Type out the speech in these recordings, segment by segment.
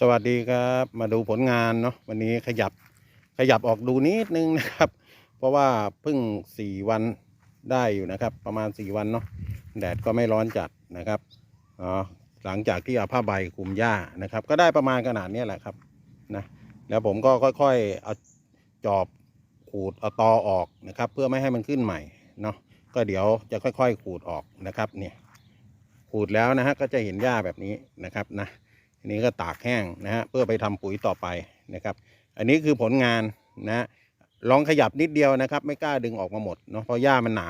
สวัสดีครับมาดูผลงานเนาะวันนี้ขยับขยับออกดูนิดนึงนะครับ เพราะว่าเพิ่งสี่วันได้อยู่นะครับ ประมาณสี่วันเนาะแดดก็ไม่ร้อนจัดนะครับอ๋อหลังจากที่เอาผ้าใบคลุมหญ้านะครับ ก็ได้ประมาณขนาดนี้แหละครับนะแล้วผมก็ค่อยๆเอาจอบขูดเอาตอออกนะครับ เพื่อไม่ให้มันขึ้นใหม่เนาะก็เดี๋ยวจะค่อยๆขูดออกนะครับเนี่ยขูดแล้วนะฮะก็จะเห็นหญ้าแบบนี้นะครับนะ อันนี้ก็ตากแห้งนะฮะเพื่อไปทำปุ๋ยต่อไปนะครับ อันนี้คือผลงานนะลองขยับนิดเดียวนะครับ ไม่กล้าดึงออกมาหมดเนาะเพราะหญ้ามันหนา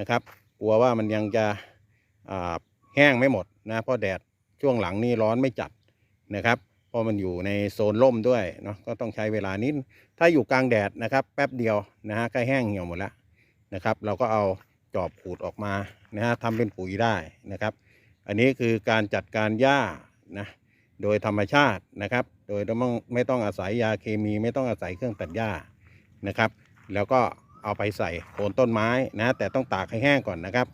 นะครับ กลัวว่ามันยังจะแห้งไม่หมดนะเพราะแดดช่วงหลังนี่ร้อนไม่จัดนะครับเพราะมันอยู่ในโซนร่มด้วยเนาะก็ต้องใช้เวลานิดถ้าอยู่กลางแดดนะครับ แป๊บเดียวนะฮะก็แห้งเหี่ยวหมดแล้วนะครับ เราก็เอาจอบขูดออกมานะฮะทำเป็นปุ๋ยได้นะครับ อันนี้คือการจัดการหญ้านะ โดยธรรมชาตินะครับ โดยต้องไม่ต้องอาศัยยาเคมีไม่ต้องอาศัยเครื่องตัดหญ้านะครับ แล้วก็เอาไปใส่โคนต้นไม้นะ แต่ต้องตากให้แห้งก่อนนะครับ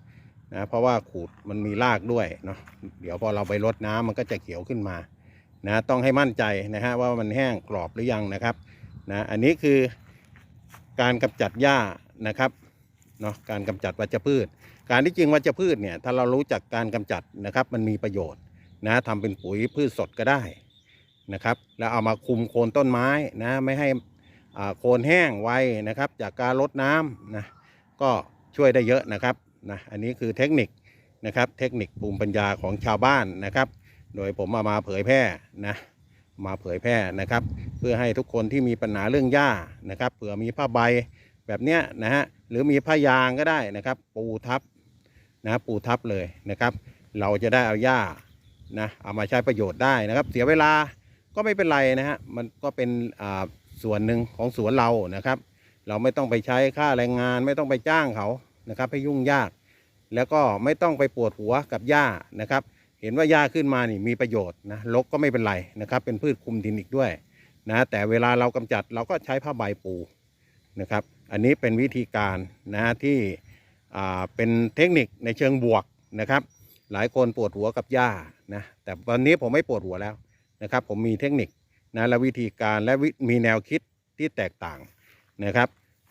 นะเพราะว่าขูดมันมีรากด้วยเนาะเดี๋ยวพอเราไปรดน้ำมันก็จะเขียวขึ้นมานะต้องให้มั่นใจนะฮะว่ามันแห้งกรอบหรือยังนะครับนะอันนี้คือการกำจัดหญ้านะครับเนาะการกำจัดวัชพืช การที่จริงวัชพืชเนี่ยถ้าเรารู้จักการกำจัดนะครับ มันมีประโยชน์ นะทำเป็นปุ๋ยพืชสดก็ได้นะครับ แล้วเอามาคุมโคนต้นไม้นะไม่ให้อ่าโคนแห้งไวนะครับ จากการรดน้ำนะก็ช่วยได้เยอะนะครับนะอันนี้คือเทคนิคนะครับเทคนิคภูมิปัญญาของชาวบ้านนะครับ โดยผมเอามาเผยแพร่นะมาเผยแพร่นะครับ เพื่อให้ทุกคนที่มีปัญหาเรื่องหญ้านะครับเผื่อมีผ้าใบแบบเนี้ยนะฮะหรือมีผ้ายางก็ได้นะครับ ปูทับนะปูทับเลยนะครับ เราจะได้เอาหญ้า นะเอามาใช้ประโยชน์ได้นะครับ เสียเวลาก็ไม่เป็นไรนะฮะมันก็เป็นอ่าส่วนหนึ่งของสวนเรานะครับ เราไม่ต้องไปใช้ค่าแรงงานไม่ต้องไปจ้างเขานะครับให้ยุ่งยาก แล้วก็ไม่ต้องไปปวดหัวกับหญ้านะครับ เห็นว่าหญ้าขึ้นมานี่มีประโยชน์นะรกก็ไม่เป็นไรนะครับ เป็นพืชคุมดินอีกด้วยนะแต่เวลาเรากำจัดเราก็ใช้ผ้าใบปูนะครับ อันนี้เป็นวิธีการนะที่อ่าเป็นเทคนิคในเชิงบวกนะครับ หลายคนปวดหัวกับหญ้านะแต่ตอนนี้ผมไม่ปวดหัวแล้วนะครับ ผมมีเทคนิคนะและวิธีการและมีแนวคิดที่แตกต่างนะครับ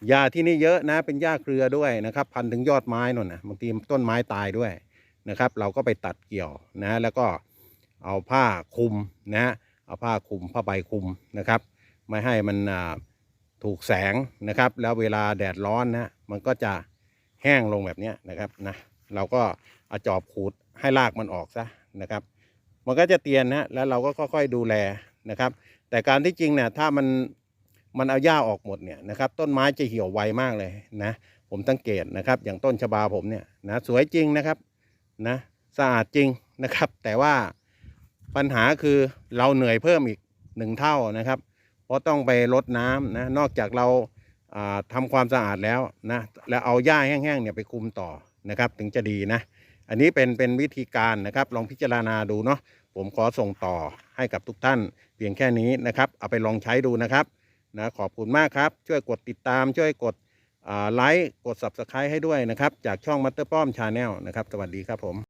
หญ้าที่นี่เยอะนะเป็นหญ้าเครือด้วยนะครับ พันถึงยอดไม้นนนะบางทีต้นไม้ตายด้วยนะครับ เราก็ไปตัดเกี่ยวนะแล้วก็เอาผ้าคลุมนะเอาผ้าคลุมผ้าใบคลุมนะครับ ไม่ให้มันถูกแสงนะครับ แล้วเวลาแดดร้อนนะมันก็จะแห้งลงแบบนี้นะครับนะเราก็เอาจอบขูด ให้รากมันออกซะนะครับ มันก็จะเตียนนะแล้วเราก็ค่อยๆดูแลนะครับ แต่การที่จริงเนี่ยถ้ามันมันเอาหญ้าออกหมดเนี่ยนะครับ ต้นไม้จะเหี่ยวไวมากเลยนะผมสังเกตนะครับ อย่างต้นชบาผมเนี่ยนะสวยจริงนะครับนะสะอาดจริงนะครับ แต่ว่าปัญหาคือเราเหนื่อยเพิ่มอีกหนึ่งเท่านะครับ เพราะต้องไปรดน้ำนะนอกจากเราอ่าทำความสะอาดแล้วนะแล้วเอาหญ้าแห้งๆเนี่ยไปคุมต่อนะครับ ถึงจะดีนะ อันนี้เป็นเป็นวิธีการนะครับ ลองพิจารณาดูเนาะผมขอส่งต่อให้กับทุกท่าน เพียงแค่นี้นะครับ เอาไปลองใช้ดูนะครับนะขอบคุณมากครับ ช่วยกดติดตาม ช่วยกดไลค์กด Subscribe ให้ด้วยนะครับ จากช่องมัตเตอร์ป้อมชาแนลนะครับ สวัสดีครับผม